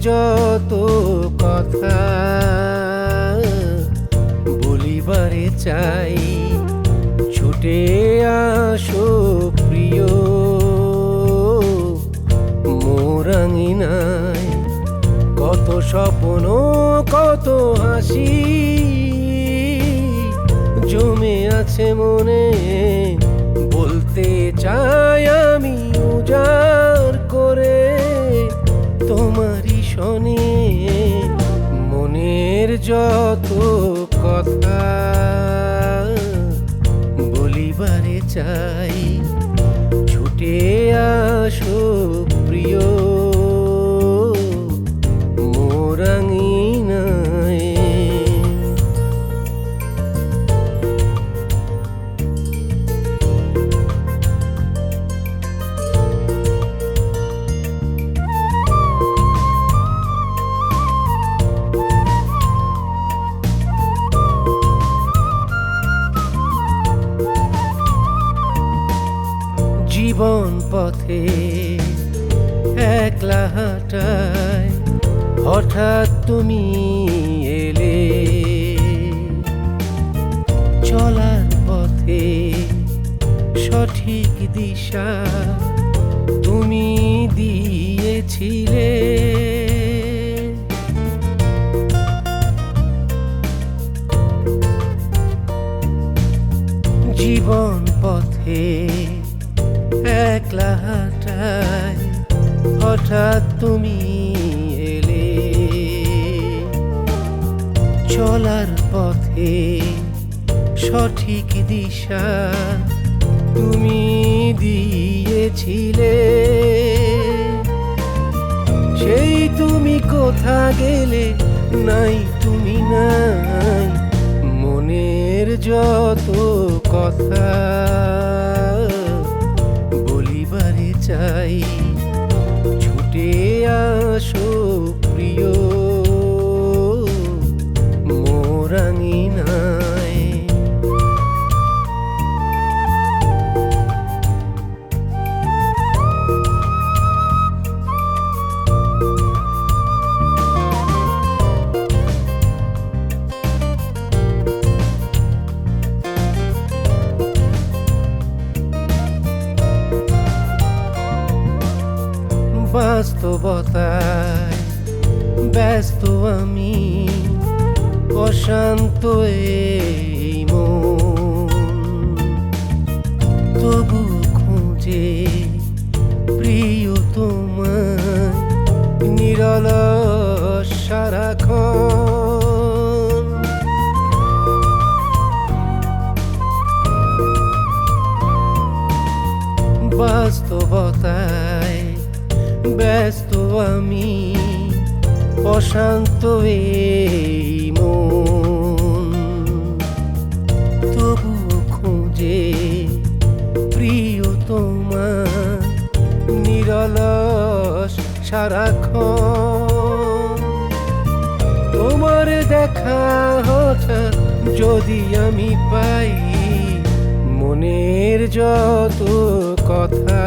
যত কথা বলিবারে চাই, ছুটে আসো প্রিয়। মোরাঙিনায় কত স্বপ্ন, কত হাসি, জমে আছে মনে যত পথে একলা হাঁটায় হঠাৎ তুমি এলে। চলার পথে সঠিক দিশা তুমি দিয়েছিলে। জীবন পথে একলা হাঁটায় হঠাৎ তুমি এলে। চলার পথে সঠিক দিশা তুমি দিয়েছিলে। সেই তুমি কোথা গেলে? নাই তুমি নাই। মনের যত কথা বাস্তবতায় ব্যস্ত আমি অশান্ত এই তবু খুঁজে প্রিয় তোমায় নিরল সারাক্ষণ। বাস্তবতায় ব্যস্ত আমি, অশান্ত মন। তবু খুঁজে প্রিয় তোমার নিরলস সারাক্ষণ। তোমার দেখা হঠাৎ যদি আমি পাই, মনের যত কথা।